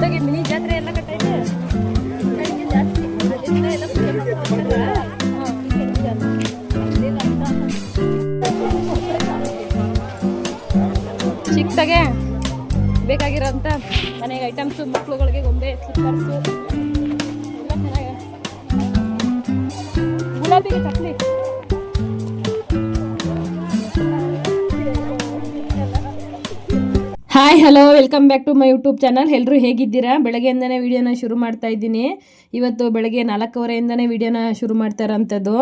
Mini ಜಾತ್ರೆ ಎಲ್ಲ ಜಾಸ್ತಿ. ಚಿಕ್ಕದಾಗೆ ಬೇಕಾಗಿರೋಂಥ ಮನೆಗೆ ಐಟಮ್ಸು ಮಕ್ಳುಗಳಿಗೆ ಗೊಂಬೆ ಸ್ಲಿಪ್ಪರ್ಸು ಎಲ್ಲ ಚೆನ್ನಾಗಿದೆ ಗುಲಾಬಿಗೆ chakli. Hi hello welcome back to my YouTube channel ಎಲ್ಲರೂ ಹೇಗಿದ್ದೀರಾ? ಬೆಳಗ್ಗೆಯಿಂದನೇ ವೀಡಿಯೋನ ಶುರು ಮಾಡ್ತಾ ಇದ್ದೀನಿ. ಇವತ್ತು ಬೆಳಗ್ಗೆ ನಾಲ್ಕೂವರೆಯಿಂದನೇ ವೀಡಿಯೋನ ಶುರು ಮಾಡ್ತಾ ಇರೋಂಥದ್ದು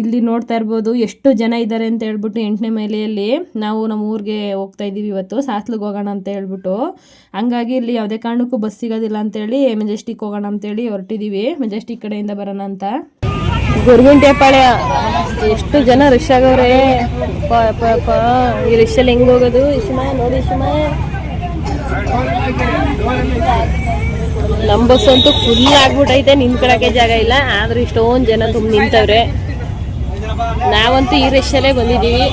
ಇಲ್ಲಿ ನೋಡ್ತಾ ಇರ್ಬೋದು, ಎಷ್ಟು ಜನ ಇದ್ದಾರೆ ಅಂತ ಹೇಳ್ಬಿಟ್ಟು ಎಂಟನೇ ಮೈಲೆಯಲ್ಲಿ. ನಾವು ನಮ್ಮ ಊರಿಗೆ ಹೋಗ್ತಾ ಇದ್ದೀವಿ ಇವತ್ತು, ಸಾಸ್ಲಿಗೆ ಹೋಗೋಣ ಅಂತ ಹೇಳ್ಬಿಟ್ಟು. ಹಂಗಾಗಿ ಇಲ್ಲಿ ಯಾವುದೇ ಕಾರಣಕ್ಕೂ ಬಸ್ ಸಿಗೋದಿಲ್ಲ ಅಂತೇಳಿ ಮೆಜೆಸ್ಟಿಕ್ ಹೋಗೋಣ ಅಂತೇಳಿ ಹೊರಟಿದ್ದೀವಿ. ಮೆಜೆಸ್ಟಿಕ್ ಕಡೆಯಿಂದ ಬರೋಣ ಅಂತ. ಗುರುಗುಂಟೆಪಾಳ್ಯ ಎಷ್ಟು ಜನ ರಶ್ ಆಗವ್ರೆ. ಪಾಪ ಈ ರಶಲ್ಲಿ ಹೆಂಗ್ ಹೋಗೋದು? ಇಶಮ ನೋಡಿ ಇಶಮ ನಮ್ಮ ಬಸ್ ಅಂತೂ ಫುಲ್ ಆಗ್ಬಿಟ್ಟೈತೆ ನಿಂತ್ಕೊಳಕ್ಕೆ ಜಾಗ ಇಲ್ಲ. ಆದ್ರೂ ಇಷ್ಟೊಂದು ಜನ ತುಂಬ ನಿಂತವ್ರೆ. ನಾವಂತೂ ಈ ರಶಲ್ಲೇ ಬಂದಿದ್ದೀವಿ.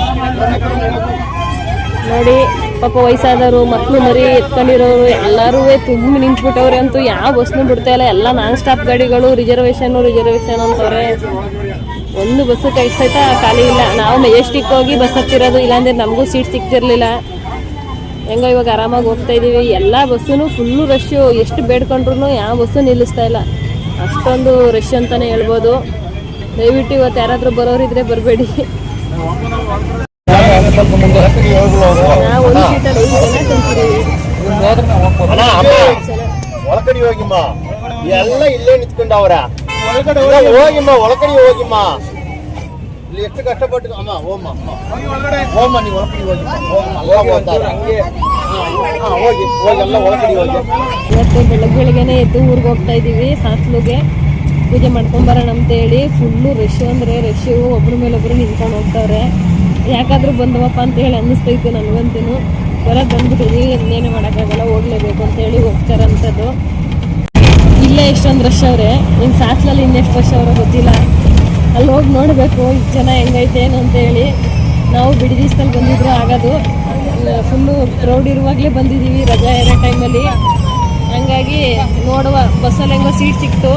ನೋಡಿ, ಪಾಪ ವಯಸ್ಸಾದವರು ಮಕ್ಕಳು ಮರಿ ಎತ್ಕೊಂಡಿರೋರು ಎಲ್ಲರೂ ತುಂಬ ನಿಂತ್ಬಿಟ್ಟವ್ರೆ ಅಂತೂ ಯಾವ ಬಸ್ನು ಬಿಡ್ತಾ ಇಲ್ಲ. ಎಲ್ಲ ನಾನ್ ಸ್ಟಾಪ್ ಗಾಡಿಗಳು ರಿಸರ್ವೇಶನ್ ರಿಸರ್ವೇಶನ್ ಅಂತವ್ರೆ. ಒಂದು ಬಸ್ಸು ಕೈ ಸಹಿತ ಖಾಲಿ ಇಲ್ಲ. ನಾವು ಮೆಜೆಸ್ಟಿಕ್ ಹೋಗಿ ಬಸ್ ಹತ್ತಿರೋದು ಇಲ್ಲಾಂದ್ರೆ ನಮಗೂ ಸೀಟ್ ಸಿಗ್ತಿರ್ಲಿಲ್ಲ. ಹೆಂಗೋ ಇವಾಗ ಆರಾಮಾಗಿ ಹೋಗ್ತಾ ಇದ್ದೀವಿ ಎಲ್ಲ ಬಸ್ಸೂ ಫುಲ್ಲು ರಶ್ಶು ಎಷ್ಟು ಬೇಡ್ಕೊಂಡ್ರು ಯಾವ ಬಸ್ಸು ನಿಲ್ಲಿಸ್ತಾ ಇಲ್ಲ. ಅಷ್ಟೊಂದು ರಶ್ ಅಂತಾನೆ ಹೇಳ್ಬೋದು. ದಯವಿಟ್ಟು ಇವತ್ತು ಯಾರಾದರೂ ಬರೋರಿದ್ರೆ ಬರಬೇಡಿ. ನಾವು ಒಂದು ಸೀಟಲ್ಲಿ ಎಲ್ಲ ಇಲ್ಲೇ ನಿಂತ್ಕೊಂಡವ್ರ. ಹೋಗಿಮ್ಮ ಒಳಗಡೆ ಹೋಗಿಮ್ಮ. ಇಲ್ಲಿ ಎಷ್ಟು ಕಷ್ಟಪಟ್ಟು ಅಮ್ಮ ಓಮ್ಮ. ಓಮ್ಮ ನೀವು ಒಳಗಡೆ ಹೋಗಿಮ್ಮ ಹೋಗಮ್ಮ, ಎಲ್ಲ ಹೋಗ್ತಾರೆ. ಹಾ, ಹಾ, ಹೋಗಿ ಹೋಗಿ ಎಲ್ಲ ಒಳಗಡೆ ಹೋಗಿ. ಇವತ್ತು ಬೆಳಗ್ಗೆ ಬೆಳಗ್ಗೆನೆ ಎದ್ದು ಊರಿಗೆ ಹೋಗ್ತಾ ಇದ್ದೀವಿ ಸಾಸ್ಲುಗೆ. ಪೂಜೆ ಮಾಡ್ಕೊಂಬರೋಣ ಅಂತೇಳಿ. ಫುಲ್ಲು ರಶ್ ಅಂದರೆ ರಶ್ ಒಬ್ರ ಮೇಲೆ ಒಬ್ರು ನಿಂತ್ಕೊಂಡು ಹೋಗ್ತಾವ್ರೆ. ಯಾಕಾದರೂ ಬಂದವಪ್ಪ ಅಂತ ಹೇಳಿ ಅನ್ನಿಸ್ತೈತೆ ನನಗಂತೂ. ಹೊರಗೆ ಬಂದ್ಬಿಟ್ಟಿದ್ದೀವಿ ಇನ್ನೇನು ಮಾಡೋಕ್ಕಾಗಲ್ಲ ಹೋಗ್ಲೇಬೇಕು ಅಂತೇಳಿ ಹೋಗ್ತಾರಂಥದ್ದು ಇಲ್ಲೇ ಎಷ್ಟೊಂದು ರಶ್ ಅವ್ರೆ. ಇನ್ನು ಸಾಸ್ಲಲ್ಲಿ ಇನ್ನೆಷ್ಟು ರಶ್ ಅವರ ಗೊತ್ತಿಲ್ಲ. ಅಲ್ಲಿ ಹೋಗಿ ನೋಡಬೇಕು ಇಷ್ಟು ಜನ ಹೆಂಗೈತೆ ಏನು ಅಂತೇಳಿ ನಾವು ಬಿಡಿ ದಿವಸದಲ್ಲಿ ಬಂದಿದ್ರು ಆಗೋದು. ಫುಲ್ಲು ಕ್ರೌಡ್ ಇರುವಾಗಲೇ ಬಂದಿದ್ದೀವಿ ರಜಾ ಇರೋ ಟೈಮಲ್ಲಿ ಹಂಗಾಗಿ ನೋಡುವ ಬಸ್ಸಲ್ಲಿ ಹೆಂಗೋ ಸೀಟ್ ಸಿಕ್ತು.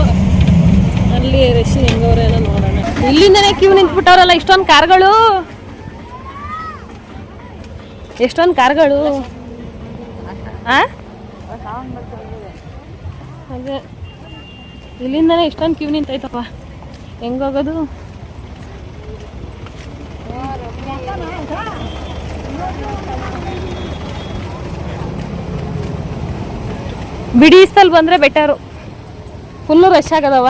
ಅಲ್ಲಿ ರಶ್ ಹೆಂಗವ್ರೇನೋ ನೋಡೋಣ. ಇಲ್ಲಿಂದನೇ ಕ್ಯೂ ನಿಂತ್ಬಿಟ್ಟವ್ರಲ್ಲ ಇಷ್ಟೊಂದು ಕಾರ್ಗಳು. ಎಷ್ಟೊಂದು ಕಾರ್ಗಳು. ಆ? ಅದೇ. ಇಲ್ಲಿಂದನೇ ಇಷ್ಟೊಂದು ಕ್ಯೂ ನಿಂತೈತಪ್ಪ ಹೆಂಗೋಗೋದು ಬಿಡಿ ಸ್ಥಲ್ ಬಂದ್ರೆ ಬೆಟರು ಫುಲ್ಲು ರಶ್ ಆಗದವ.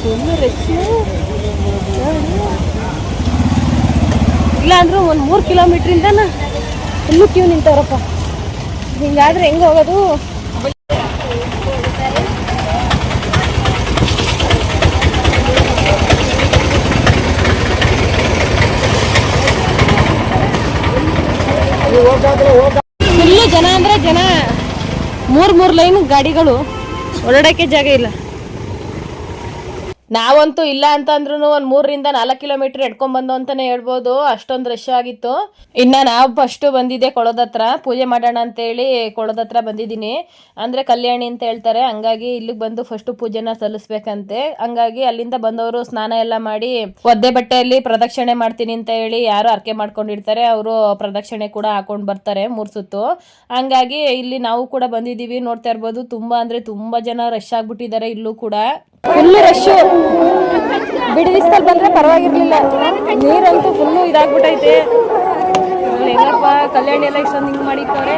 ಫುಲ್ಲು ರಶ್ಶು ಇಲ್ಲ ಕಿಲೋಮೀಟರ್ ಒಂದು ಮೂರು ಕಿಲೋಮೀಟ್ರಿಂದನ ಫುಲ್ಲು ಕ್ಯೂ ನಿಂತವ್ರಪ್ಪ. ಹಿಂಗಾದ್ರೆ ಹೆಂಗೆ ಹೋಗೋದು? ಫುಲ್ಲು ಜನ ಅಂದ್ರೆ ಜನ. ಮೂರ್ ಮೂರ್ ಲೈನ್ ಗಾಡಿಗಳು. ಓಡಾಡಕ್ಕೆ ಜಾಗ ಇಲ್ಲ. ನಾವಂತೂ ಇಲ್ಲ ಅಂತ ಅಂದ್ರೂ ಒಂದ್ ಮೂರರಿಂದ ನಾಲ್ಕು ಕಿಲೋಮೀಟರ್ ಎಡ್ಕೊಂಡ್ ಬಂದು ಅಂತಾನೆ ಹೇಳ್ಬೋದು. ಅಷ್ಟೊಂದು ರಶ್ ಆಗಿತ್ತು. ಇನ್ನ ನಾವು ಫಸ್ಟ್ ಬಂದಿದ್ದೆ ಕೊಳದ ಹತ್ರ. ಪೂಜೆ ಮಾಡೋಣ ಅಂತೇಳಿ ಕೊಳದತ್ರ ಬಂದಿದ್ದೀನಿ. ಅಂದ್ರೆ ಕಲ್ಯಾಣಿ ಅಂತ ಹೇಳ್ತಾರೆ. ಹಂಗಾಗಿ ಇಲ್ಲಿಗೆ ಬಂದು ಫಸ್ಟ್ ಪೂಜೆನ ಸಲ್ಲಿಸ್ಬೇಕಂತೆ. ಹಂಗಾಗಿ ಅಲ್ಲಿಂದ ಬಂದವರು ಸ್ನಾನ ಎಲ್ಲ ಮಾಡಿ ಒದ್ದೆ ಬಟ್ಟೆಯಲ್ಲಿ ಪ್ರದಕ್ಷಿಣೆ ಮಾಡ್ತೀನಿ ಅಂತ ಹೇಳಿ ಯಾರು ಅರ್ಕೆ ಮಾಡ್ಕೊಂಡಿರ್ತಾರೆ, ಅವರು ಪ್ರದಕ್ಷಿಣೆ ಕೂಡ ಹಾಕೊಂಡ್ ಬರ್ತಾರೆ ಮೂರ್ ಸುತ್ತು. ಹಂಗಾಗಿ ಇಲ್ಲಿ ನಾವು ಕೂಡ ಬಂದಿದ್ದೀವಿ. ನೋಡ್ತಾ ಇರ್ಬೋದು, ತುಂಬಾ ಅಂದ್ರೆ ತುಂಬಾ ಜನ ರಶ್ ಆಗ್ಬಿಟ್ಟಿದ್ದಾರೆ ಇಲ್ಲೂ ಕೂಡ. ಫುಲ್ ರಶ್ ಬಿಡಿ ದಿಸ್ತಲ್ಲಿ ಬಂದ್ರೆ ಪರವಾಗಿರ್ಲಿಲ್ಲ. ನೀರಂತೂ ಫುಲ್ಲು ಇದಾಗ್ಬಿಟ್ಟೈತೆ ಹೆಂಗಪ್ಪ, ಕಲ್ಯಾಣಿ ಎಲ್ಲ ಇಷ್ಟೊಂದು ಹಿಂಗ್ ಮಾಡಿಕ್ಕವ್ರೆ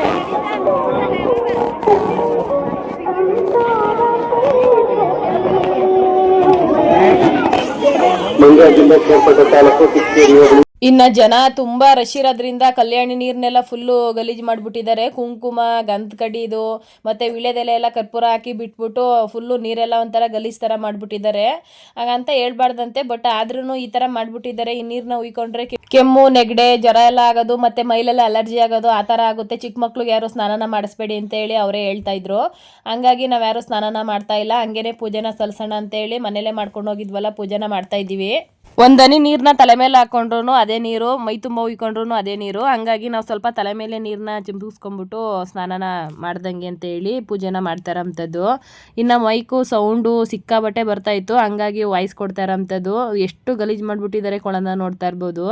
ಮಂಡ್ಯ ಜಿಲ್ಲೆ ಸೇರ್ಪಟ್ಟ ತಾಲೂಕು ಇನ್ನ ಜನ ತುಂಬಾ ರಶ್ ಇರೋದ್ರಿಂದ ಕಲ್ಯಾಣಿ ನೀರ್ನೆಲ್ಲ ಫುಲ್ಲು ಗಲೀಜ್ ಮಾಡ್ಬಿಟ್ಟಿದ್ದಾರೆ. ಕುಂಕುಮ ಗಂಧ ಕಡಿದು ಮತ್ತೆ ವಿಳೆದೆಲೆ ಎಲ್ಲ ಕರ್ಪೂರ ಹಾಕಿ ಬಿಟ್ಬಿಟ್ಟು ಫುಲ್ಲು ನೀರೆಲ್ಲ ಒಂಥರ ಗಲೀಜ್ ತರ ಮಾಡ್ಬಿಟ್ಟಿದ್ದಾರೆ. ಹಾಗಂತ ಹೇಳ್ಬಾರ್ದಂತೆ ಬಟ್ ಆದ್ರೂ ಈ ತರ ಮಾಡ್ಬಿಟ್ಟಿದ್ದಾರೆ. ಈ ನೀರ್ನ ಉಯ್ಕೊಂಡ್ರೆ ಕೆಮ್ಮು, ನೆಗಡೆ, ಜ್ವರ ಎಲ್ಲ ಆಗೋದು, ಮತ್ತೆ ಮೈಲೆಲ್ಲ ಅಲರ್ಜಿ ಆಗೋದು, ಆ ತರ ಆಗುತ್ತೆ. ಚಿಕ್ಕ ಮಕ್ಳಿಗೆ ಯಾರು ಸ್ನಾನನ ಮಾಡಿಸ್ಬೇಡಿ ಅಂತ ಹೇಳಿ ಅವರೇ ಹೇಳ್ತಾ ಇದ್ರು. ಹಂಗಾಗಿ ನಾವು ಯಾರು ಸ್ನಾನನ ಮಾಡ್ತಾ ಇಲ್ಲ. ಹಂಗೇನೆ ಪೂಜೆನ ಸಲ್ಸೋಣ ಅಂತ ಹೇಳಿ ಮನೇಲೆ ಮಾಡ್ಕೊಂಡು ಹೋಗಿದ್ವಲ್ಲ ಪೂಜೆನ ಮಾಡ್ತಾ ಇದೀವಿ ಒಂದನಿ ನೀರನ್ನ ತಲೆ ಮೇಲೆ ಹಾಕೊಂಡ್ರು ಅದೇ ನೀರು, ಮೈ ತುಂಬ ಉಯ್ಕೊಂಡ್ರು ಅದೇ ನೀರು. ಹಂಗಾಗಿ ನಾವು ಸ್ವಲ್ಪ ತಲೆ ಮೇಲೆ ನೀರನ್ನ ಚಿಂಪಿಸ್ಕೊಂಡ್ಬಿಟ್ಟು ಸ್ನಾನನ ಮಾಡ್ದಂಗೆ ಅಂತ ಹೇಳಿ ಪೂಜೆನ ಮಾಡ್ತಾರಂಥದ್ದು. ಇನ್ನು ಮೈಕು, ಸೌಂಡು ಸಿಕ್ಕಾಬಟ್ಟೆ ಬರ್ತಾ ಇತ್ತು. ಹಂಗಾಗಿ ವಾಯ್ಸ್ ಕೊಡ್ತಾರಂಥದ್ದು. ಎಷ್ಟು ಗಲೀಜು ಮಾಡಿಬಿಟ್ಟಿದ್ದಾರೆ ಕೊಳನ ನೋಡ್ತಾ ಇರ್ಬೋದು.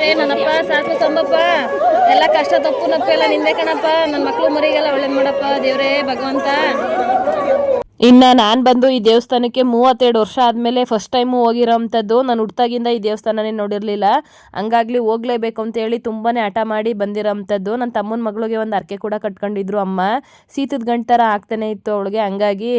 ಬಾಳೆಹಣ್ಣು ನನ್ನಪ್ಪ, ಸಾಕು ತಂಬಪ್ಪ. ಎಲ್ಲ ಕಷ್ಟ, ತಪ್ಪು, ನಪ್ಪು ಎಲ್ಲ ನಿಂದೆ ಕಣಪ್ಪ. ನನ್ನ ಮಕ್ಕಳು ಮರಿಗೆಲ್ಲ ಒಳ್ಳೇದು ಮಾಡಪ್ಪ ದೇವ್ರೇ, ಭಗವಂತ. ಇನ್ನು ನಾನು ಬಂದು ಈ ದೇವಸ್ಥಾನಕ್ಕೆ ಮೂವತ್ತೆರಡು ವರ್ಷ ಆದಮೇಲೆ ಫಸ್ಟ್ ಟೈಮು ಹೋಗಿರೋವಂಥದ್ದು ನಾನು ಹುಟ್ಟಾಗಿಂದ ಈ ದೇವಸ್ಥಾನನೇ ನೋಡಿರಲಿಲ್ಲ. ಹಂಗಾಗ್ಲಿ ಹೋಗ್ಲೇಬೇಕು ಅಂತ ಹೇಳಿ ತುಂಬಾ ಹಠ ಮಾಡಿ ಬಂದಿರೋವಂಥದ್ದು ನನ್ನ ತಮ್ಮನ ಮಗಳಿಗೆ ಒಂದು ಅರ್ಕೆ ಕೂಡ ಕಟ್ಕೊಂಡಿದ್ರು ಅಮ್ಮ. ಸೀತದ ಗಂಟು ಥರ ಆಗ್ತಾನೆ ಇತ್ತು ಅವಳಿಗೆ. ಹಂಗಾಗಿ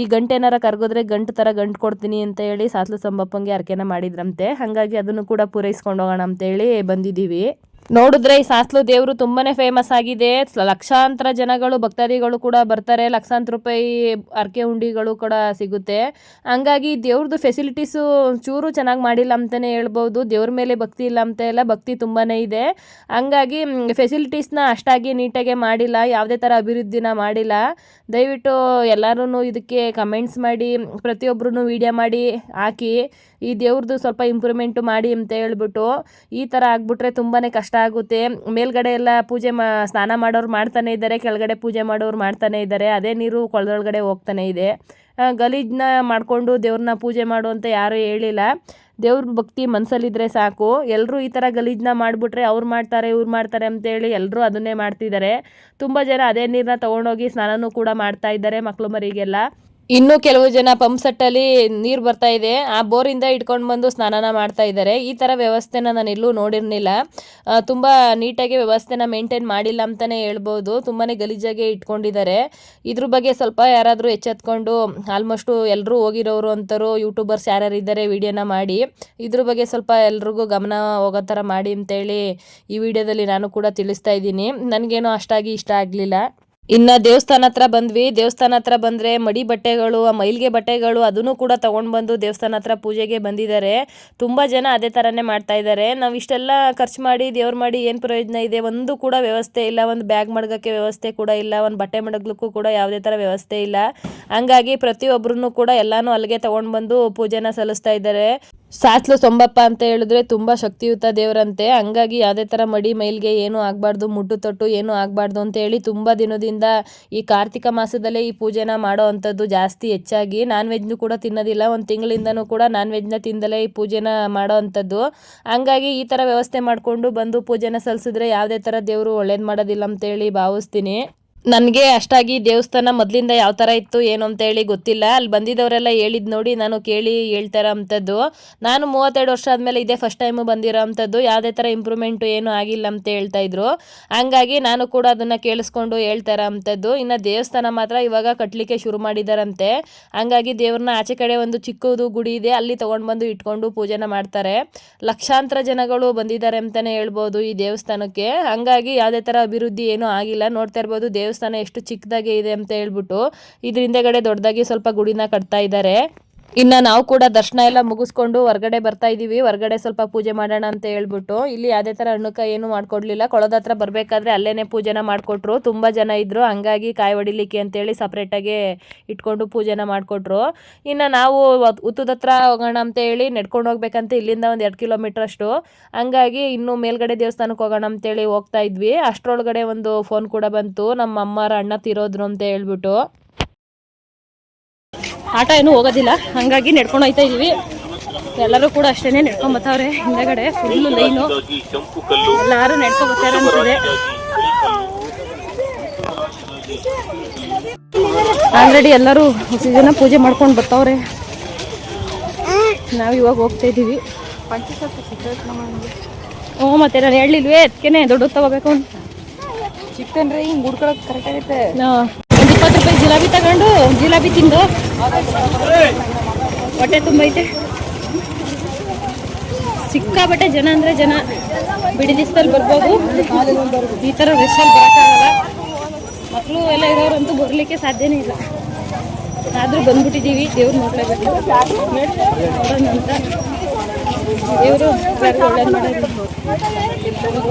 ಈ ಗಂಟೆನಾರ ಕರ್ಗೋದ್ರೆ ಗಂಟು ಥರ ಗಂಟು ಕೊಡ್ತೀನಿ ಅಂತ ಹೇಳಿ ಸಾತ್ಲು ಸಂಬಪ್ಪಂಗೆ ಅರ್ಕೆನ ಮಾಡಿದ್ರಂತೆ. ಹಾಗಾಗಿ ಅದನ್ನು ಕೂಡ ಪೂರೈಸ್ಕೊಂಡು ಹೋಗೋಣ ಅಂತೇಳಿ ಬಂದಿದ್ದೀವಿ. ನೋಡಿದ್ರೆ ಈ ಸಾಸ್ಲು ದೇವರು ತುಂಬಾನೇ ಫೇಮಸ್ ಆಗಿದೆ. ಲಕ್ಷಾಂತರ ಜನಗಳು, ಭಕ್ತಾದಿಗಳು ಕೂಡ ಬರ್ತಾರೆ. ಲಕ್ಷಾಂತರ ರೂಪಾಯಿ ಅರ್ಕೆ ಉಂಡಿಗಳು ಕೂಡ ಸಿಗುತ್ತೆ. ಹಂಗಾಗಿ ದೇವ್ರದ್ದು ಫೆಸಿಲಿಟೀಸು ಚೂರು ಚೆನ್ನಾಗಿ ಮಾಡಿಲ್ಲ ಅಂತಲೇ ಹೇಳ್ಬೋದು. ದೇವ್ರ ಮೇಲೆ ಭಕ್ತಿ ಇಲ್ಲ ಅಂತ ಇಲ್ಲ, ಭಕ್ತಿ ತುಂಬಾ ಇದೆ. ಹಂಗಾಗಿ ಫೆಸಿಲಿಟೀಸ್ನ ಅಷ್ಟಾಗಿ ನೀಟಾಗಿ ಮಾಡಿಲ್ಲ, ಯಾವುದೇ ಥರ ಅಭಿವೃದ್ಧಿನ ಮಾಡಿಲ್ಲ. ದಯವಿಟ್ಟು ಎಲ್ಲರೂ ಇದಕ್ಕೆ ಕಮೆಂಟ್ಸ್ ಮಾಡಿ ಪ್ರತಿಯೊಬ್ಬರೂ ವೀಡಿಯೋ ಮಾಡಿ ಹಾಕಿ. ಈ ದೇವ್ರದ್ದು ಸ್ವಲ್ಪ ಇಂಪ್ರೂವ್ಮೆಂಟು ಮಾಡಿ ಅಂತ ಹೇಳ್ಬಿಟ್ಟು ಈ ಥರ ಆಗಿಬಿಟ್ರೆ ತುಂಬಾ ಕಷ್ಟ ಆಗುತ್ತೆ. ಮೇಲ್ಗಡೆ ಎಲ್ಲ ಪೂಜೆ ಮಾ, ಸ್ನಾನ ಮಾಡೋರು ಮಾಡ್ತಾನೆ ಇದ್ದಾರೆ, ಕೆಳಗಡೆ ಪೂಜೆ ಮಾಡೋರು ಮಾಡ್ತಾನೆ ಇದ್ದಾರೆ, ಅದೇ ನೀರು ಕೊಳದೊಳಗಡೆ ಹೋಗ್ತಾನೆ ಇದೆ. ಗಲೀಜನ್ನ ಮಾಡಿಕೊಂಡು ದೇವ್ರನ್ನ ಪೂಜೆ ಮಾಡು ಅಂತ ಯಾರೂ ಹೇಳಿಲ್ಲ. ದೇವ್ರ ಭಕ್ತಿ ಮನಸ್ಸಲ್ಲಿದ್ದರೆ ಸಾಕು. ಎಲ್ಲರೂ ಈ ಥರ ಗಲೀಜನ್ನ ಮಾಡಿಬಿಟ್ರೆ ಅವ್ರು ಮಾಡ್ತಾರೆ, ಇವ್ರು ಮಾಡ್ತಾರೆ ಅಂತೇಳಿ ಎಲ್ಲರೂ ಅದನ್ನೇ ಮಾಡ್ತಿದ್ದಾರೆ. ತುಂಬ ಜನ ಅದೇ ನೀರನ್ನ ತೊಗೊಂಡೋಗಿ ಸ್ನಾನನೂ ಕೂಡ ಮಾಡ್ತಾ ಇದ್ದಾರೆ ಮಕ್ಕಳು ಮರಿಗೆಲ್ಲ. ಇನ್ನು ಕೆಲವು ಜನ ಪಂಪ್ ಸೆಟ್ಟಲ್ಲಿ ನೀರು ಬರ್ತಾ ಇದೆ. ಆ ಬೋರಿಂದ ಇಟ್ಕೊಂಡು ಬಂದು ಸ್ನಾನನ ಮಾಡ್ತಾ ಇದ್ದಾರೆ. ಈ ಥರ ವ್ಯವಸ್ಥೆನ ನಾನು ಎಲ್ಲೂ ನೋಡಿರ್ಲಿಲ್ಲ. ತುಂಬಾ ನೀಟಾಗಿ ವ್ಯವಸ್ಥೆನ ಮೇಂಟೈನ್ ಮಾಡಿಲ್ಲ ಅಂತಲೇ ಹೇಳ್ಬೋದು. ತುಂಬಾ ಗಲೀಜಾಗೆ ಇಟ್ಕೊಂಡಿದ್ದಾರೆ. ಇದ್ರ ಬಗ್ಗೆ ಸ್ವಲ್ಪ ಯಾರಾದರೂ ಎಚ್ಚೆತ್ಕೊಂಡು ಆಲ್ಮೋಸ್ಟು ಎಲ್ಲರೂ ಹೋಗಿರೋರು ಅಂತಾರೋ ಯೂಟ್ಯೂಬರ್ಸ್ ಯಾರ್ಯಾರು ಇದ್ದಾರೆ ವಿಡಿಯೋನ ಮಾಡಿ. ಇದ್ರ ಬಗ್ಗೆ ಸ್ವಲ್ಪ ಎಲ್ರಿಗೂ ಗಮನ ಹೋಗೋ ಥರ ಮಾಡಿ ಅಂತೇಳಿ ಈ ವಿಡಿಯೋದಲ್ಲಿ ನಾನು ಕೂಡ ತಿಳಿಸ್ತಾ ಇದ್ದೀನಿ. ನನಗೇನೋ ಅಷ್ಟಾಗಿ ಇಷ್ಟ ಆಗಲಿಲ್ಲ. ಇನ್ನು ದೇವಸ್ಥಾನ ಹತ್ರ ಬಂದ್ವಿ. ದೇವಸ್ಥಾನ ಹತ್ರ ಬಂದ್ರೆ ಮಡಿ ಬಟ್ಟೆಗಳು, ಆ ಮೈಲ್ಗೆ ಬಟ್ಟೆಗಳು ಅದನ್ನು ಕೂಡ ತಗೊಂಡ್ ಬಂದು ದೇವಸ್ಥಾನ ಹತ್ರ ಪೂಜೆಗೆ ಬಂದಿದ್ದಾರೆ. ತುಂಬಾ ಜನ ಅದೇ ಥರನೇ ಮಾಡ್ತಾ ಇದ್ದಾರೆ. ನಾವು ಇಷ್ಟೆಲ್ಲ ಖರ್ಚು ಮಾಡಿ, ದೇವ್ರ ಮಾಡಿ ಏನು ಪ್ರಯೋಜನ ಇದೆ? ಒಂದು ಕೂಡ ವ್ಯವಸ್ಥೆ ಇಲ್ಲ. ಒಂದು ಬ್ಯಾಗ್ ಮಡಗಕ್ಕೆ ವ್ಯವಸ್ಥೆ ಕೂಡ ಇಲ್ಲ. ಒಂದು ಬಟ್ಟೆ ಮಡಗ್ಲಿಕ್ಕೂ ಕೂಡ ಯಾವುದೇ ತರ ವ್ಯವಸ್ಥೆ ಇಲ್ಲ. ಹಂಗಾಗಿ ಪ್ರತಿಯೊಬ್ಬರೂ ಕೂಡ ಎಲ್ಲಾನು ಅಲ್ಲಿಗೆ ತಗೊಂಡ್ ಬಂದು ಪೂಜೆನ ಸಲ್ಲಿಸ್ತಾ ಇದ್ದಾರೆ. ಸಾತ್ಲು ಸೊಂಬಪ್ಪ ಅಂತ ಹೇಳಿದ್ರೆ ತುಂಬ ಶಕ್ತಿಯುತ ದೇವರಂತೆ. ಹಂಗಾಗಿ ಯಾವುದೇ ಥರ ಮಡಿ ಮೈಲ್ಗೆ ಏನೂ ಆಗಬಾರ್ದು, ಮುಟ್ಟು ತೊಟ್ಟು ಏನೂ ಆಗಬಾರ್ದು ಅಂತ ಹೇಳಿ ತುಂಬ ದಿನದಿಂದ ಈ ಕಾರ್ತಿಕ ಮಾಸದಲ್ಲೇ ಈ ಪೂಜೆನ ಮಾಡೋ ಅಂಥದ್ದು ಜಾಸ್ತಿ ಹೆಚ್ಚಾಗಿ. ನಾನ್ ವೆಜ್ನು ಕೂಡ ತಿನ್ನೋದಿಲ್ಲ, ಒಂದು ತಿಂಗಳಿಂದನೂ ಕೂಡ ನಾನ್ ವೆಜ್ನ ತಿಂದಲೇ ಈ ಪೂಜೆನ ಮಾಡೋ ಅಂಥದ್ದು. ಹಂಗಾಗಿ ಈ ಥರ ವ್ಯವಸ್ಥೆ ಮಾಡಿಕೊಂಡು ಬಂದು ಪೂಜೆನ ಸಲ್ಲಿಸಿದ್ರೆ ಯಾವುದೇ ಥರ ದೇವರು ಒಳ್ಳೇದು ಮಾಡೋದಿಲ್ಲ ಅಂತೇಳಿ ಭಾವಿಸ್ತೀನಿ. ನನಗೆ ಅಷ್ಟಾಗಿ ದೇವಸ್ಥಾನ ಮೊದಲಿಂದ ಯಾವ ಥರ ಇತ್ತು, ಏನು ಅಂತೇಳಿ ಗೊತ್ತಿಲ್ಲ. ಅಲ್ಲಿ ಬಂದಿದ್ದವರೆಲ್ಲ ಹೇಳಿದ್ ನೋಡಿ ನಾನು ಕೇಳಿ ಹೇಳ್ತಾರ ಅಂಥದ್ದು. ನಾನು ಮೂವತ್ತೆರಡು ವರ್ಷ ಆದಮೇಲೆ ಇದೇ ಫಸ್ಟ್ ಟೈಮು ಬಂದಿರೋ ಅಂಥದ್ದು. ಯಾವುದೇ ಥರ ಇಂಪ್ರೂವ್ಮೆಂಟು ಏನೂ ಆಗಿಲ್ಲ ಅಂತ ಹೇಳ್ತಾ ಇದ್ರು. ಹಂಗಾಗಿ ನಾನು ಕೂಡ ಅದನ್ನು ಕೇಳಿಸ್ಕೊಂಡು ಹೇಳ್ತಾರ ಅಂಥದ್ದು. ಇನ್ನು ದೇವಸ್ಥಾನ ಮಾತ್ರ ಇವಾಗ ಕಟ್ಟಲಿಕ್ಕೆ ಶುರು ಮಾಡಿದಾರಂತೆ. ಹಂಗಾಗಿ ದೇವ್ರನ್ನ ಆಚೆ ಕಡೆ ಒಂದು ಚಿಕ್ಕದು ಗುಡಿ ಇದೆ, ಅಲ್ಲಿ ತೊಗೊಂಡು ಬಂದು ಇಟ್ಕೊಂಡು ಪೂಜೆನ ಮಾಡ್ತಾರೆ. ಲಕ್ಷಾಂತರ ಜನಗಳು ಬಂದಿದ್ದಾರೆ ಅಂತಲೇ ಹೇಳ್ಬೋದು ಈ ದೇವಸ್ಥಾನಕ್ಕೆ. ಹಂಗಾಗಿ ಯಾವುದೇ ಥರ ಅಭಿವೃದ್ಧಿ ಏನೂ ಆಗಿಲ್ಲ. ನೋಡ್ತಾ ಇರ್ಬೋದು ದೇವಸ್ಥಾನ ಎಷ್ಟು ಚಿಕ್ಕದಾಗಿ ಇದೆ ಅಂತ ಹೇಳ್ಬಿಟ್ಟು ಇದ್ರ ಹಿಂದೆಗಡೆ ದೊಡ್ಡದಾಗಿ ಸ್ವಲ್ಪ ಗುಡಿನ ಕಟ್ತಾ ಇದ್ದಾರೆ. ಇನ್ನು ನಾವು ಕೂಡ ದರ್ಶನ ಎಲ್ಲ ಮುಗಿಸ್ಕೊಂಡು ಹೊರಗಡೆ ಬರ್ತಾ ಇದೀವಿ. ಹೊರಗಡೆ ಸ್ವಲ್ಪ ಪೂಜೆ ಮಾಡೋಣ ಅಂತ ಹೇಳ್ಬಿಟ್ಟು. ಇಲ್ಲಿ ಯಾವುದೇ ತರ ಅಣ್ಣಕ ಏನು ಮಾಡ್ಕೊಡ್ಲಿಲ್ಲ. ಕೊಳದ ಹತ್ರ ಬರಬೇಕಾದ್ರೆ ಅಲ್ಲೇನೆ ಪೂಜೆನ ಮಾಡ್ಕೊಟ್ರು. ತುಂಬಾ ಜನ ಇದ್ರು. ಹಂಗಾಗಿ ಕಾಯಿ ಹೊಡಿಲಿಕ್ಕೆ ಅಂತೇಳಿ ಸಪ್ರೇಟಾಗಿ ಇಟ್ಕೊಂಡು ಪೂಜೆನ ಮಾಡ್ಕೊಟ್ರು. ಇನ್ನ ನಾವು ಉತ್- ಉತ್ತದ ಹತ್ರ ಹೋಗೋಣ ಅಂತ ಹೇಳಿ ನಡ್ಕೊಂಡು ಹೋಗ್ಬೇಕಂತ ಇಲ್ಲಿಂದ ಒಂದು ಎರಡು ಕಿಲೋಮೀಟರ್ ಅಷ್ಟು. ಹಂಗಾಗಿ ಇನ್ನು ಮೇಲ್ಗಡೆ ದೇವಸ್ಥಾನಕ್ಕೆ ಹೋಗೋಣ ಅಂತೇಳಿ ಹೋಗ್ತಾ ಇದ್ವಿ. ಅಷ್ಟರೊಳಗಡೆ ಒಂದು ಫೋನ್ ಕೂಡ ಬಂತು. ನಮ್ಮ ಅಮ್ಮರ ಅಣ್ಣ ತಿರೋದ್ರು ಅಂತ ಹೇಳ್ಬಿಟ್ಟು. ಆಟ ಏನು ಹೋಗೋದಿಲ್ಲ. ಹಂಗಾಗಿ ನಡ್ಕೊಂಡು ಹೋಯ್ತಾ ಇದೀವಿ ಎಲ್ಲರೂ ಕೂಡ ಅಷ್ಟೇನೆ ನಡ್ಕೊಂಡ್ ಬರ್ತಾವ್ರೆ ಹಿಂದೆಗಡೆ ಫುಲ್ ಲೈನು ಎಲ್ಲಾರು ನಡ್ಕೊಂಡ್ ಬರ್ತಾರೆ ಅನ್ಸಿದೆ ಆಲ್ರೆಡಿ ಎಲ್ಲರೂ ಹೊಸ ಜನ ಪೂಜೆ ಮಾಡ್ಕೊಂಡು ಬರ್ತಾವ್ರೆ ನಾವು ಇವಾಗ ಹೋಗ್ತಾ ಇದ್ದೀವಿ. ಹ್ಞೂ ಮತ್ತೆ ನಾನು ಹೇಳಿಲ್ವೇ ಅದಕ್ಕೇನೆ ದೊಡ್ಡ ತಗೋಬೇಕು ಅಂತ. ಚಿಕ್ಕನ್ರಿ ಹಿಂಗೆ ಹುಡ್ಕೊಳಕ್ ಕರೆಕ್ಟ್ ಆಗೈತೆ. ಜಿಲಾಬಿ ತಗೊಂಡು, ಜಿಲಾಬಿ ತಿಂದು. ಹೊಟ್ಟೆ ತುಂಬೈತೆ ಸಿಕ್ಕಾಬಟ್ಟೆ ಜನ ಅಂದರೆ ಜನ. ಬಿಡಿ ದಿವಸದಲ್ಲಿ ಬರ್ಬೋದು. ಈ ಥರ ರೆಸ್ಟಲ್ಲಿ ಬರೋಕ್ಕಾಗಲ್ಲ. ಮಕ್ಕಳು ಎಲ್ಲ ಇರೋರಂತೂ ಬರಲಿಕ್ಕೆ ಸಾಧ್ಯನೇ ಇಲ್ಲ. ಆದರೂ ಬಂದ್ಬಿಟ್ಟಿದ್ದೀವಿ ದೇವ್ರು ನೋಡ್ಲೇಬೇಕು ನೋಡೋಣ ದೇವರು ಒಳ್ಳೇದು ಮಾಡೋದು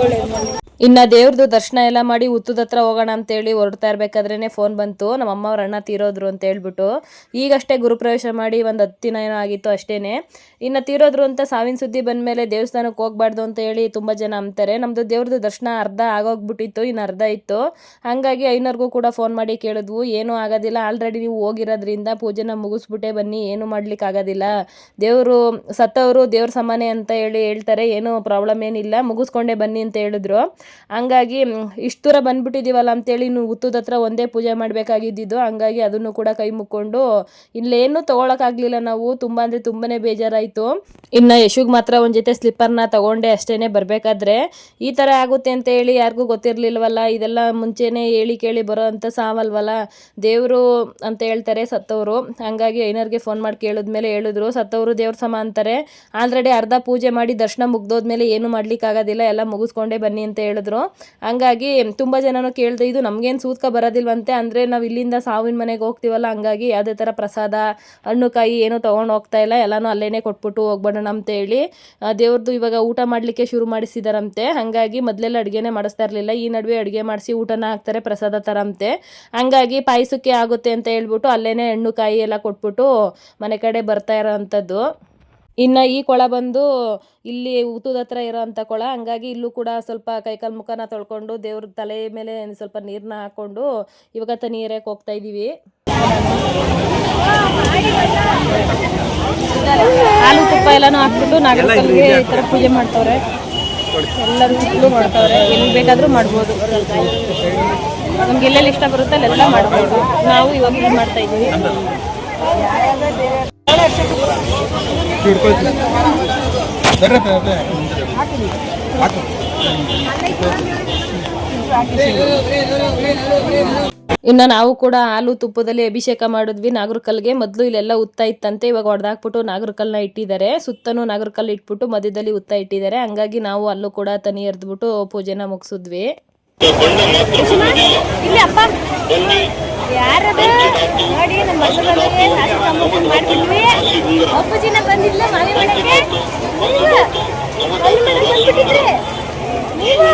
ಒಳ್ಳೇದು ಇನ್ನ ದೇವ್ರದ್ದು ದರ್ಶನ ಎಲ್ಲ ಮಾಡಿ ಉತ್ತದ ಹತ್ರ ಹೋಗೋಣ ಅಂತೇಳಿ ಹೊರಡ್ತಾ ಇರ್ಬೇಕಾದ್ರೇನೆ ಫೋನ್ ಬಂತು. ನಮ್ಮ ಅಮ್ಮ ಅವ್ರ ಅಣ್ಣ ತೀರೋದ್ರು ಅಂತ ಹೇಳ್ಬಿಟ್ಟು ಈಗಷ್ಟೇ ಗುರುಪ್ರವೇಶ ಮಾಡಿ ಒಂದು ಹತ್ತು ದಿನ ಏನೋ ಆಗಿತ್ತು ಅಷ್ಟೇನೆ. ಇನ್ನು ತೀರೋದ್ರು ಅಂತ ಸಾವಿನ ಸುದ್ದಿ ಬಂದ ಮೇಲೆ ದೇವಸ್ಥಾನಕ್ಕೆ ಹೋಗ್ಬಾರ್ದು ಅಂತ ಹೇಳಿ ತುಂಬ ಜನ ಅಂತಾರೆ ನಮ್ಮದು ದೇವ್ರದ್ದು ದರ್ಶನ ಅರ್ಧ ಆಗೋಗ್ಬಿಟ್ಟಿತ್ತು, ಇನ್ನು ಅರ್ಧ ಇತ್ತು. ಹಾಗಾಗಿ ಐನರ್ಗೂ ಕೂಡ ಫೋನ್ ಮಾಡಿ ಕೇಳಿದ್ವು. ಏನೂ ಆಗೋದಿಲ್ಲ. ಆಲ್ರೆಡಿ ನೀವು ಹೋಗಿರೋದ್ರಿಂದ ಪೂಜೆನ ಮುಗಿಸ್ಬಿಟ್ಟೆ ಬನ್ನಿ. ಏನು ಮಾಡ್ಲಿಕ್ಕೆ ಆಗೋದಿಲ್ಲ. ದೇವರು ಸತ್ತವರು ದೇವ್ರ ಸಮಾನೆ ಅಂತ ಹೇಳಿ ಹೇಳ್ತಾರೆ. ಏನು ಪ್ರಾಬ್ಲಮ್ ಏನಿಲ್ಲ. ಮುಗಿಸ್ಕೊಂಡೇ ಬನ್ನಿ ಅಂತ ಹೇಳಿದ್ರು. ಹಂಗಾಗಿ ಇಷ್ಟು ದೂರ ಬಂದ್ಬಿಟ್ಟಿದ್ದೀವಲ್ಲ ಅಂತೇಳಿ ನೀವು ಹುತ್ತದ ಹತ್ರ ಒಂದೇ ಪೂಜೆ ಮಾಡಬೇಕಾಗಿದ್ದಿದ್ದು, ಹಂಗಾಗಿ ಅದನ್ನು ಕೂಡ ಕೈ ಮುಕ್ಕೊಂಡು ಇಲ್ಲೇನು ತೊಗೊಳಕ್ಕಾಗಲಿಲ್ಲ ನಾವು. ತುಂಬ ಅಂದರೆ ತುಂಬನೇ ಬೇಜಾರಾಯಿತು. ಇನ್ನು ಯಶುಗೆ ಮಾತ್ರ ಒಂದು ಜೊತೆ ಸ್ಲಿಪ್ಪರ್ನ ತಗೊಂಡೆ ಅಷ್ಟೇ ಬರಬೇಕಾದ್ರೆ. ಈ ಥರ ಆಗುತ್ತೆ ಅಂತ ಹೇಳಿ ಯಾರಿಗೂ ಗೊತ್ತಿರಲಿಲ್ವಲ್ಲ, ಇದೆಲ್ಲ ಮುಂಚೆನೇ ಹೇಳಿ ಕೇಳಿ ಬರೋ ಅಂಥ ಸಾವಲ್ವಲ್ಲ. ದೇವರು ಅಂತ ಹೇಳ್ತಾರೆ ಸತ್ತವರು. ಹಂಗಾಗಿ ಐನರ್ಗೆ ಫೋನ್ ಮಾಡಿ ಕೇಳಿದ್ಮೇಲೆ ಹೇಳಿದ್ರು. ಸತ್ತವರು ದೇವ್ರ ಸಮ ಅಂತಾರೆ. ಆಲ್ರೆಡಿ ಅರ್ಧ ಪೂಜೆ ಮಾಡಿ ದರ್ಶನ ಮುಗ್ದೋದ್ಮೇಲೆ ಏನು ಮಾಡ್ಲಿಕ್ಕೆ ಆಗೋದಿಲ್ಲ ಎಲ್ಲ ಮುಗಿಸ್ಕೊಂಡೇ ಬನ್ನಿ ಅಂತ ಹೇಳಿದ್ರು. ಹಂಗಾಗಿ ತುಂಬ ಜನನು ಕೇಳಿದೆ, ಇದು ನಮಗೇನು ಸೂತ್ಕ ಬರೋದಿಲ್ವಂತೆ? ಅಂದರೆ ನಾವು ಇಲ್ಲಿಂದ ಸಾವಿನ ಮನೆಗೆ ಹೋಗ್ತೀವಲ್ಲ, ಹಂಗಾಗಿ ಯಾವುದೇ ಥರ ಪ್ರಸಾದ ಹಣ್ಣು ಕಾಯಿ ಏನೂ ತೊಗೊಂಡು ಹೋಗ್ತಾ ಇಲ್ಲ, ಎಲ್ಲನೂ ಅಲ್ಲೇ ಕೊಟ್ಬಿಟ್ಟು ಹೋಗ್ಬಿಡೋಣ ಅಂತ ಹೇಳಿ ದೇವ್ರದ್ದು ಇವಾಗ ಊಟ ಮಾಡಲಿಕ್ಕೆ ಶುರು ಮಾಡಿಸಿದಾರಂತೆ. ಹಾಗಾಗಿ ಮೊದಲೆಲ್ಲ ಅಡುಗೆನೇ ಮಾಡಿಸ್ತಾ ಇರಲಿಲ್ಲ. ಈ ನಡುವೆ ಅಡುಗೆ ಮಾಡಿಸಿ ಊಟನ ಹಾಕ್ತಾರೆ ಪ್ರಸಾದ ಥರ ಅಂತೆ ಹಂಗಾಗಿ ಪಾಯಸಕ್ಕೆ ಆಗುತ್ತೆ ಅಂತ ಹೇಳ್ಬಿಟ್ಟು ಅಲ್ಲೇ ಹಣ್ಣು ಕಾಯಿ ಎಲ್ಲ ಕೊಟ್ಬಿಟ್ಟು ಮನೆ ಕಡೆ ಬರ್ತಾ ಇರೋ ಅಂಥದ್ದು ಇನ್ನು ಈ ಕೊಳ ಬಂದು ಇಲ್ಲಿ ಊತದ ಹತ್ರ ಇರೋವಂಥ ಕೊಳ, ಹಂಗಾಗಿ ಇಲ್ಲೂ ಕೂಡ ಸ್ವಲ್ಪ ಕೈಕಾಲು ಮುಖನ ತೊಳ್ಕೊಂಡು ದೇವ್ರ ತಲೆ ಮೇಲೆ ಸ್ವಲ್ಪ ನೀರನ್ನ ಹಾಕ್ಕೊಂಡು ಇವಾಗ ನೀರಕ್ಕೆ ಹೋಗ್ತಾ ಇದ್ದೀವಿ ಹಾಲು ತುಪ್ಪ ಎಲ್ಲನೂ ಹಾಕ್ಬಿಟ್ಟು ನಾಗರಕಲ್ಲಿಗೆ ಈ ಥರ ಪೂಜೆ ಮಾಡ್ತವ್ರೆ. ಎಲ್ಲರೂ ಮಾಡ್ತವ್ರೆ. ಎಲ್ಲಿ ಬೇಕಾದರೂ ಮಾಡ್ಬೋದು. ನಮ್ಗೆ ಎಲ್ಲೆಲ್ಲಿ ಇಷ್ಟ ಬರುತ್ತೆ ಅಲ್ಲೆಲ್ಲ ಮಾಡ್ಬೋದು. ನಾವು ಇವಾಗ ಇಲ್ಲಿ ಮಾಡ್ತಾ ಇದ್ದೀವಿ ಇನ್ನು ನಾವು ಕೂಡ ಹಾಲು ತುಪ್ಪದಲ್ಲಿ ಅಭಿಷೇಕ ಮಾಡಿದ್ವಿ ನಾಗರಕಲ್ಗೆ. ಮೊದಲು ಇಲ್ಲೆಲ್ಲ ಉತ್ತ ಇತ್ತಂತೆ, ಇವಾಗ ಹೊಡೆದಾಕ್ಬಿಟ್ಟು ನಾಗರಕಲ್ನ ಇಟ್ಟಿದ್ದಾರೆ. ಸುತ್ತನೂ ನಾಗರಕಲ್ ಇಟ್ಬಿಟ್ಟು ಮಧ್ಯದಲ್ಲಿ ಉತ್ತ ಇಟ್ಟಿದ್ದಾರೆ. ಹಂಗಾಗಿ ನಾವು ಅಲ್ಲೂ ಕೂಡ ತನಿ ಎರೆದ್ಬಿಟ್ಟು ಪೂಜೆನ ಮುಗಿಸಿದ್ವಿ. ಇಲ್ಲಿ. ಅಪ್ಪ. ಯಾರದು? ನೋಡಿ ನಮ್ಮ ಮಕ್ಕಳಿಗೆ ಸಾಸು ಸಾಂಬಾರು ಮಾಡ್ಬಿಟ್ವಿ. ಅಪ್ಪಜಿನ ಬಂದಿಲ್ಲ ಮಾವಿ ಮನೆಗೆ. ಬಂದ್ಬಿಟ್ಟಿದ್ರಿ. ನೀವು?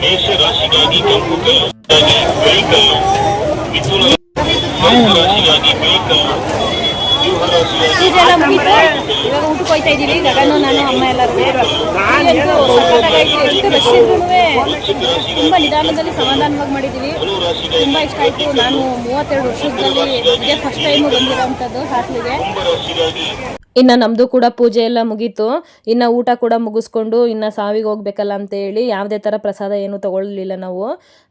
ಮೇಷರಾಶಿಗಾಗಿ ಕೆಂಪು ಕಲ್ಲು ಬಿಳಿ ಎಲ್ಲ ಮುಗೀತು ಇವಾಗ ಊಟಕ್ಕೆ ಹೋಯ್ತಾ ಇದೀವಿ ಗಗನು ನಾನು ಅಮ್ಮ ಎಲ್ಲರೂ ಎಷ್ಟು ರಶ್ ತುಂಬಾ ನಿಧಾನದಲ್ಲಿ ಸಮಾಧಾನವಾಗಿ ಮಾಡಿದ್ದೀವಿ ತುಂಬಾ ಇಷ್ಟ ಆಯ್ತು. ನಾನು ಮೂವತ್ತೆರಡು ವರ್ಷದಲ್ಲಿ ಇದೇ ಫಸ್ಟ್ ಟೈಮ್ ಬಂದಿರೋಂಥದ್ದು ಹಾಸ್ಲಿಗೆ ಇನ್ನು ನಮ್ಮದು ಕೂಡ ಪೂಜೆ ಎಲ್ಲ ಮುಗೀತು. ಇನ್ನು ಊಟ ಕೂಡ ಮುಗಿಸ್ಕೊಂಡು ಇನ್ನು ಸಾವಿಗೆ ಹೋಗ್ಬೇಕಲ್ಲ ಅಂತ ಹೇಳಿ ಯಾವುದೇ ಥರ ಪ್ರಸಾದ ಏನು ತಗೊಳ್ಳಲಿಲ್ಲ ನಾವು.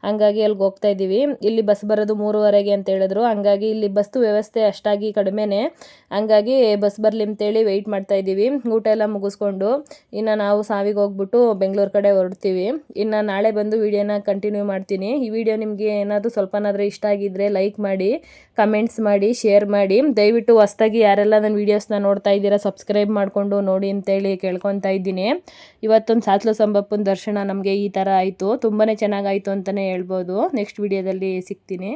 ಹಂಗಾಗಿ ಅಲ್ಲಿಗೆ ಹೋಗ್ತಾ ಇದ್ದೀವಿ ಇಲ್ಲಿ ಬಸ್ ಬರೋದು ಮೂರುವರೆಗೆ ಅಂತ ಹೇಳಿದ್ರು. ಹಂಗಾಗಿ ಇಲ್ಲಿ ಬಸ್ದು ವ್ಯವಸ್ಥೆ ಅಷ್ಟಾಗಿ ಕಡಿಮೆನೇ. ಹಂಗಾಗಿ ಬಸ್ ಬರಲಿ ಅಂತೇಳಿ ವೆಯ್ಟ್ ಮಾಡ್ತಾ ಇದ್ದೀವಿ ಊಟ ಎಲ್ಲ ಮುಗಿಸ್ಕೊಂಡು ಇನ್ನು ನಾವು ಸಾವಿಗೆ ಹೋಗ್ಬಿಟ್ಟು ಬೆಂಗಳೂರು ಕಡೆ ಹೊರಡ್ತೀವಿ. ಇನ್ನು ನಾಳೆ ಬಂದು ವಿಡಿಯೋನ ಕಂಟಿನ್ಯೂ ಮಾಡ್ತೀನಿ. ಈ ವಿಡಿಯೋ ನಿಮಗೆ ಏನಾದರೂ ಸ್ವಲ್ಪನಾದರೂ ಇಷ್ಟ ಆಗಿದ್ದರೆ ಲೈಕ್ ಮಾಡಿ ಕಮೆಂಟ್ಸ್ ಮಾಡಿ ಶೇರ್ ಮಾಡಿ. ದಯವಿಟ್ಟು ಹೊಸ್ದಾಗಿ ಯಾರೆಲ್ಲ ನನ್ನ ವೀಡಿಯೋಸ್ನ ನೋಡ್ತಾ ಇದ್ದೀರಾ ಸಬ್ಸ್ಕ್ರೈಬ್ ಮಾಡಿಕೊಂಡು ನೋಡಿ ಅಂತೇಳಿ ಕೇಳ್ಕೊತಾ ಇದ್ದೀನಿ. ಇವತ್ತೊಂದು ಸಾತ್ಲು ಸಂಬಪ್ಪನ ದರ್ಶನ ನಮಗೆ ಈ ಥರ ಆಯಿತು. ತುಂಬಾ ಚೆನ್ನಾಗಾಯಿತು ಅಂತಲೇ ಹೇಳ್ಬೋದು. ನೆಕ್ಸ್ಟ್ ವಿಡಿಯೋದಲ್ಲಿ ಸಿಗ್ತೀನಿ.